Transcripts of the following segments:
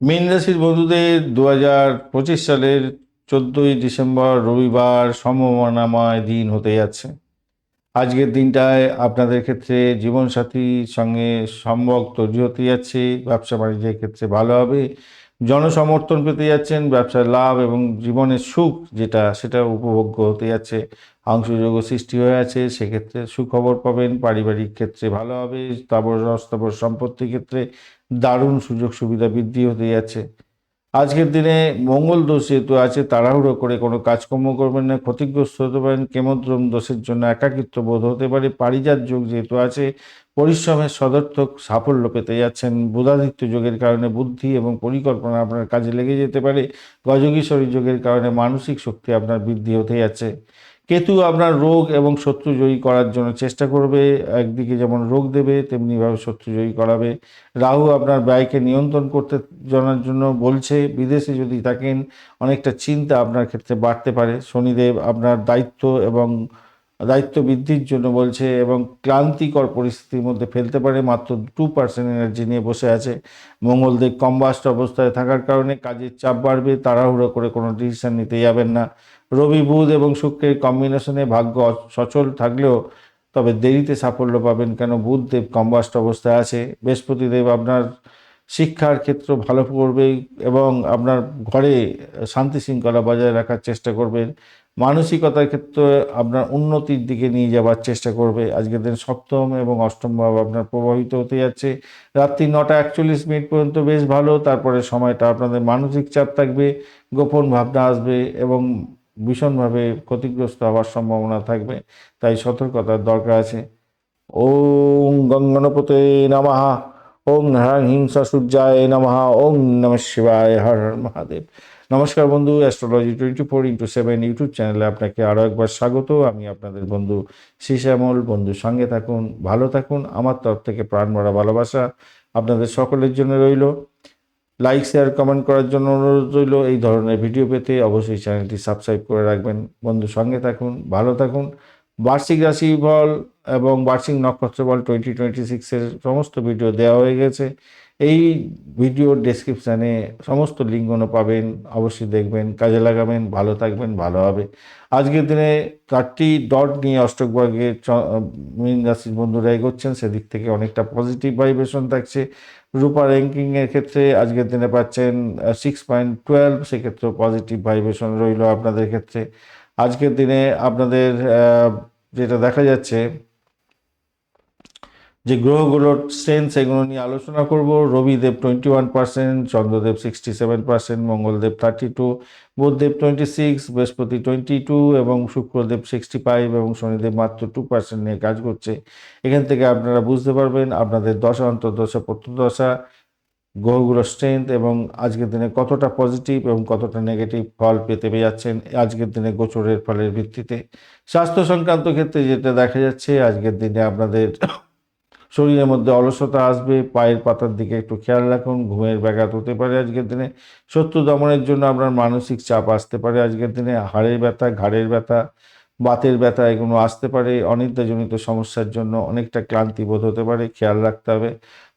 মীন রাশির বন্ধুদের দু হাজার পঁচিশ সালের চোদ্দোই ডিসেম্বর রবিবার সম্ভাবনাময় দিন হতে যাচ্ছে। আজকের দিনটায় আপনাদের ক্ষেত্রে জীবনসাথীর সঙ্গে সম্ভব তৈরি হতে যাচ্ছে ব্যবসা বাণিজ্যের ক্ষেত্রে ভালো হবে জনসমর্থন পেতে যাচ্ছেন, ব্যবসার লাভ এবং জীবনের সুখ যেটা, সেটা উপভোগ্য হতে যাচ্ছে। অংশযোগ সৃষ্টি হয়ে আছে, সেক্ষেত্রে সুখবর পাবেন। পারিবারিক ক্ষেত্রে ভালো হবে, স্থাবর, অস্থাবর সম্পত্তির ক্ষেত্রে দারুণ সুযোগ সুবিধা বৃদ্ধি হতে যাচ্ছে। আজকের দিনে মঙ্গল দোষ যেহেতু আছে, তাড়াহুড়ো করে কোনো কাজকর্ম করবেন না, ক্ষতিগ্রস্ত হতে পারেন, কেমদ্রম দোষের জন্য একাকিত্ব বোধ হতে পারে, পারিজাত যোগ যেহেতু আছে পরিশ্রমের সদর্থক সাফল্য পেতে যাচ্ছেন। বুধাদিত্য যোগের কারণে বুদ্ধি এবং পরিকল্পনা আপনার কাজে লেগে যেতে পারে। গজগীশ্বরী যোগের কারণে মানসিক শক্তি আপনার বৃদ্ধি হতে যাচ্ছে। কেতু আপনার রোগ এবং শত্রু জয়ী করার জন্য চেষ্টা করবে। একদিকে যেমন রোগ দেবে, তেমনিভাবে শত্রু জয়ী করাবে। রাহু আপনার ব্যয়কে নিয়ন্ত্রণ করতে জানার জন্য বলছে। বিদেশে যদি থাকেন, অনেকটা চিন্তা আপনার ক্ষেত্রে বাড়তে পারে। শনিদেব আপনার দায়িত্ব এবং দায়িত্ব বৃদ্ধির জন্য বলছে এবং ক্লান্তিকর পরিস্থিতির মধ্যে ফেলতে পারে মাত্র টু পার্সেন্ট এনার্জি নিয়ে বসে আছে। মঙ্গলদেব কম্বাস্ট অবস্থায় থাকার কারণে কাজের চাপ বাড়বে, তাড়াহুড়ো করে কোনো ডিসিশন নিতে যাবেন না। রবি বুধ এবং শুক্রের কম্বিনেশনে ভাগ্য সচল থাকলেও তবে দেরিতে সাফল্য পাবেন কেন? বুধদেব কম্বাস্ট অবস্থায় আছে। বৃহস্পতিদেব আপনার শিক্ষার ক্ষেত্র ভালো করবে এবং আপনার ঘরে শান্তি শৃঙ্খলা বজায় রাখার চেষ্টা করবেন। মানসিকতার ক্ষেত্রে আপনার উন্নতির দিকে নিয়ে যাওয়ার চেষ্টা করবে। আজকের দিন সপ্তম এবং অষ্টম ভাব আপনার প্রভাবিত হতে যাচ্ছে। রাত্রি নটা একচল্লিশ মিনিট পর্যন্ত বেশ ভালো, তারপরে সময়টা আপনাদের মানসিক চাপ থাকবে, গোপন ভাবনা আসবে এবং ভীষণভাবে ক্ষতিগ্রস্ত হওয়ার সম্ভাবনা থাকবে। তাই সতর্কতার দরকার আছে। ওং গঙ্গনপতে নমঃ ওং হ্রাং হিংসা সূর্যায় নমঃ ওং নম শিবায়, হর হর মহাদেব। নমস্কার বন্ধু astrology twenty four into seven YouTube চ্যানেলে আপনাকে আরও একবার স্বাগত। আমি আপনাদের বন্ধু শ্যামল বন্ধু, সঙ্গে থাকুন, ভালো থাকুন। আমার তরফ থেকে প্রাণ ভরা ভালোবাসা আপনাদের সকলের জন্য রইল। লাইক শেয়ার কমেন্ট করার জন্য অনুরোধ রইল। এই ধরনের ভিডিও পেতে অবশ্যই চ্যানেলটি সাবস্ক্রাইব করে রাখবেন। বন্ধু, সঙ্গে থাকুন, ভালো থাকুন। বার্ষিক রাশি ফল এবং বার্ষিক নক্ষত্র বল টোয়েন্টি টোয়েন্টি সিক্সের সমস্ত ভিডিও দেওয়া হয়ে গেছে। এই ভিডিওর ডেসক্রিপশানে সমস্ত লিঙ্কগুলো পাবেন, অবশ্যই দেখবেন, কাজে লাগাবেন, ভালো থাকবেন, ভালো হবে। আজকের দিনে চারটি ডট নিয়ে অষ্টকবর্গের মীন রাশির বন্ধুরা এগোচ্ছেন, সেদিক থেকে অনেকটা পজিটিভ ভাইব্রেশন থাকছে। রূপা র্যাঙ্কিংয়ের ক্ষেত্রে আজকের দিনে পাচ্ছেন সিক্স পয়েন্ট টুয়েলভ সেক্ষেত্রেও পজিটিভ ভাইব্রেশন রইল আপনাদের ক্ষেত্রে। আজকের দিনে আপনাদের যেটা দেখা যাচ্ছে যে গ্রহগুলোর স্ট্রেন্থ সেগুলো নিয়ে আলোচনা করব। Rabidev twenty one percent Chandradev sixty seven percent Mangaldev thirty two Buddhadeb twenty six বৃহস্পতি টোয়েন্টি টু এবং শুক্রদেব সিক্সটি ফাইভ এবং শনিদেব মাত্র টু পার্সেন্ট নিয়ে কাজ করছে। এখান থেকে আপনারা বুঝতে পারবেন আপনাদের দশা, অন্তর্দশা, প্রত্যদশা, গ্রহগুলোর স্ট্রেংথ এবং আজকের দিনে কতটা পজিটিভ এবং কতটা নেগেটিভ ফল পেতে যাচ্ছেন আজকের দিনে গোচরের ফলের ভিত্তিতে। স্বাস্থ্য সংক্রান্ত ক্ষেত্রে যেটা দেখা যাচ্ছে, আজকের দিনে আপনাদের শরীরের মধ্যে অলসতা আসবে, পায়ের পাতার দিকে একটু খেয়াল রাখুন, ঘুমের ব্যাঘাত হতে পারে আজকের দিনে। শত্রু দমনের জন্য আপনার মানসিক চাপ আসতে পারে আজকের দিনে, হাড়ের ব্যথা, ঘাড়ের ব্যথা, বাতের ব্যথা এগুলো আসতে পারে, অনিদ্রাজনিত সমস্যার জন্য অনেকটা ক্লান্তি বোধ হতে পারে, খেয়াল রাখতে হবে।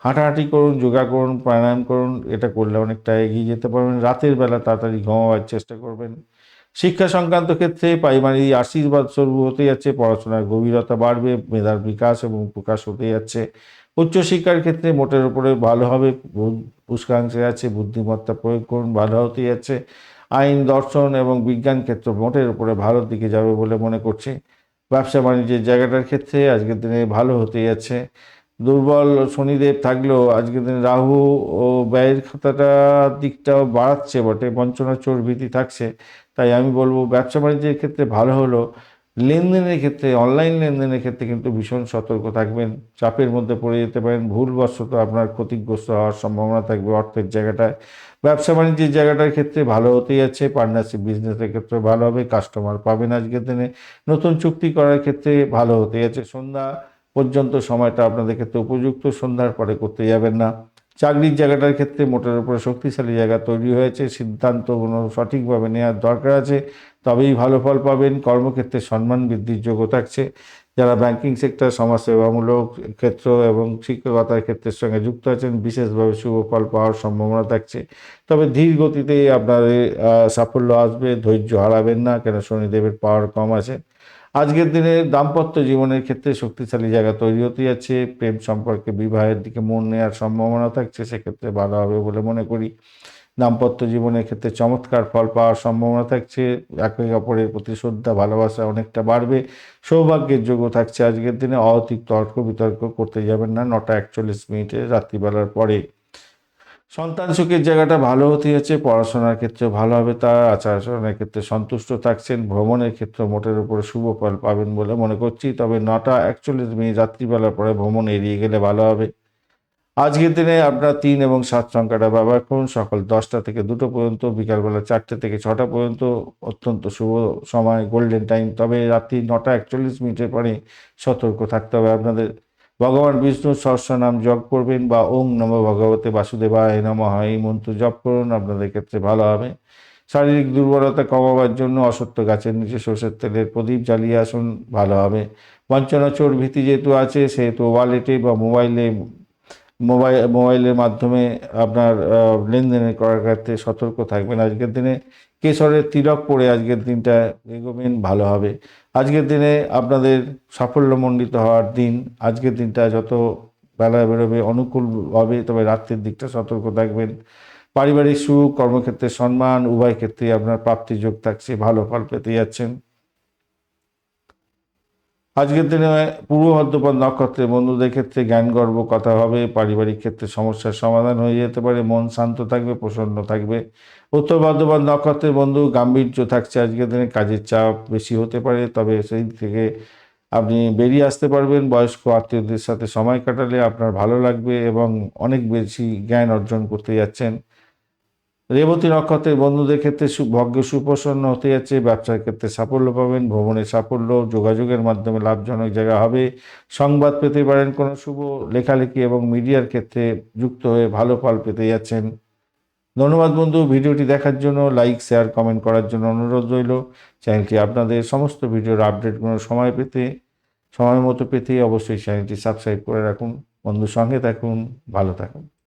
হাঁটাহাঁটি করুন, যোগা করুন, প্রাণায়াম করুন, এটা করলে অনেকটা এগিয়ে যেতে পারবেন। রাতের বেলা তাড়াতাড়ি ঘুমাবার চেষ্টা করবেন। শিক্ষা সংক্রান্ত ক্ষেত্রে পাইমারি আশীর্বাদ স্বরূপ হতে যাচ্ছে, পড়াশোনার গভীরতা বাড়বে, মেধার বিকাশ এবং প্রকাশ হতে যাচ্ছে। উচ্চশিক্ষার ক্ষেত্রে মোটের উপরে ভালো হবে পুষ্কাংশে আছে, বুদ্ধিমত্তা প্রয়োগ করুন ভালো হতে যাচ্ছে। আইন, দর্শন এবং বিজ্ঞান ক্ষেত্র মোটের উপরে ভালোর দিকে যাবে বলে মনে করছি। ব্যবসা বাণিজ্যের জায়গাটার ক্ষেত্রে আজকের দিনে ভালো হতে যাচ্ছে। দুর্বল শনিদেব থাকলেও আজকের দিনে রাহু ও ব্যয়ের খাতাটা দিকটাও বাড়াচ্ছে বটে, বঞ্চনা চোর ভীতি থাকছে। তাই আমি বলব ব্যবসা বাণিজ্যের ক্ষেত্রে ভালো হলো। লেনদেনের ক্ষেত্রে, অনলাইন লেনদেনের ক্ষেত্রে কিন্তু ভীষণ সতর্ক থাকবেন। চাপের মধ্যে পড়ে যেতে পারেন। ভুলবশত আপনার ক্ষতিগ্রস্ত হওয়ার সম্ভাবনা থাকবে অর্থের জায়গাটায়। ব্যবসা বাণিজ্যের জায়গাটার ক্ষেত্রে ভালো হতেই যাচ্ছে। পার্টনারশিপ বিজনেসের ক্ষেত্রে ভালো হবে। কাস্টমার পাবেন আজকের দিনে। নতুন চুক্তি করার ক্ষেত্রে ভালো হতে যাচ্ছে। সন্ধ্যা পর্যন্ত সময়টা আপনাদের ক্ষেত্রে উপযুক্ত, সন্ধ্যার পরে করতে যাবেন না। চাকরির জায়গাটার ক্ষেত্রে মোটের উপরে শক্তিশালী জায়গা তৈরি হয়েছে সিদ্ধান্তগুলো সঠিকভাবে নেওয়ার দরকার আছে, তবেই ভালো ফল পাবেন, কর্মক্ষেত্রে সম্মান বৃদ্ধির যোগ্য থাকছে। যারা ব্যাংকিং সেক্টর সমাজসেবামূলক ক্ষেত্র এবং শিক্ষকতার ক্ষেত্রের সঙ্গে যুক্ত আছেন, বিশেষভাবে শুভ ফল পাওয়ার সম্ভাবনা থাকছে। তবে ধীর গতিতে আপনাদের সাফল্য আসবে, ধৈর্য হারাবেন না, কেন শনিদেবের পাওয়ার কম আছে। আজকের দিনে দাম্পত্য জীবনের ক্ষেত্রে শক্তিশালী জায়গা তৈরি হতে যাচ্ছে। প্রেম সম্পর্কে বিবাহের দিকে মন নেওয়ার সম্ভাবনা থাকছে, সেক্ষেত্রে ভালো হবে বলে মনে করি। দাম্পত্য জীবনের ক্ষেত্রে চমৎকার ফল পাওয়ার সম্ভাবনা থাকছে। একে অপরের প্রতি শ্রদ্ধা, ভালোবাসা অনেকটা বাড়বে। সৌভাগ্যের যোগ্য থাকছে আজকের দিনে। অহতিক তর্ক বিতর্ক করতে যাবেন না, নটা একচল্লিশ মিনিটে রাত্রিবেলার পরে। সন্তান সুখের জায়গাটা ভালো হতে যাচ্ছে, পড়াশোনার ক্ষেত্রে ভালো হবে তার আচার আচরণের ক্ষেত্রে সন্তুষ্ট থাকছেন, ভ্রমণের ক্ষেত্রে মোটের উপরে শুভ ফল পাবেন বলে মনে করছি। তবে নটা একচল্লিশ মিনিট রাত্রিবেলার পরে ভ্রমণ এড়িয়ে গেলে ভালো হবে। আজকের দিনে আপনার তিন এবং সাত সংখ্যাটা ব্যবহার করুন সকাল দশটা থেকে দুটো পর্যন্ত, বিকালবেলা চারটে থেকে ছটা পর্যন্ত অত্যন্ত শুভ সময় গোল্ডেন টাইম তবে রাত্রি নটা একচল্লিশ মিনিটের পরে সতর্ক থাকতে হবে আপনাদের। ভগবান বিষ্ণুর সহস্র নাম জপ করবেন বা ওং নম ভগবতে বাসুদেবায় নম। হয় এই মন্ত্র জপ করুন, আপনাদের ক্ষেত্রে ভালো হবে। শারীরিক দুর্বলতা কমাবার জন্য অসত্য গাছের নিচে সর্ষের তেলের প্রদীপ জ্বালিয়ে আসুন, ভালো হবে। বঞ্চনা চোর ভীতি যেহেতু আছে, সেহেতু ওয়ালেটে বা মোবাইলে মোবাইল মোবাইলের মাধ্যমে আপনার লেনদেনের করার ক্ষেত্রে সতর্ক থাকবেন। আজকের দিনে কেশরের তিলক পরে আজকের দিনটা এগোবেন ভালো হবে। আজকের দিনে আপনাদের সাফল্যমণ্ডিত হওয়ার দিন, আজকের দিনটা যত বেলা বেরোবে অনুকূল হবে তবে রাত্রির দিকটা সতর্ক থাকবেন। পারিবারিক সুখ, কর্মক্ষেত্রে সম্মান, উভয় ক্ষেত্রে আপনার প্রাপ্তিযোগ থাকছে, ভালো ফল পেতে যাচ্ছেন। আজকের দিনে পূর্ব বর্ধমান নক্ষত্রের বন্ধুদের ক্ষেত্রে জ্ঞান গর্ব, কথা হবে, পারিবারিক ক্ষেত্রে সমস্যার সমাধান হয়ে যেতে পারে, মন শান্ত থাকবে, প্রসন্ন থাকবে। উত্তর বর্ধমান নক্ষত্রের বন্ধু, গাম্ভীর্য থাকছে আজকের দিনে, কাজের চাপ বেশি হতে পারে, তবে সেই থেকে আপনি বেরিয়ে আসতে পারবেন। বয়স্ক আত্মীয়দের সাথে সময় কাটালে আপনার ভালো লাগবে এবং অনেক বেশি জ্ঞান অর্জন করতে যাচ্ছেন। রেবতী নক্ষত্রের বন্ধুদের ক্ষেত্রে ভাগ্য সুপ্রসন্ন হতে যাচ্ছে, ব্যবসার ক্ষেত্রে সাফল্য পাবেন ভ্রমণের সাফল্য, যোগাযোগের মাধ্যমে লাভজনক জায়গা হবে। সংবাদ পেতে পারেন কোনো শুভ লেখালেখি এবং মিডিয়ার ক্ষেত্রে যুক্ত হয়ে ভালো ফল পেতে যাচ্ছেন। ধন্যবাদ বন্ধু, ভিডিওটি দেখার জন্য লাইক, শেয়ার, কমেন্ট করার জন্য অনুরোধ রইল। চ্যানেলটি আপনাদের সমস্ত ভিডিওর আপডেটগুলো সময় পেতে, সময় মতো পেতে অবশ্যই চ্যানেলটি সাবস্ক্রাইব করে রাখুন। বন্ধুর সঙ্গে থাকুন, ভালো থাকুন।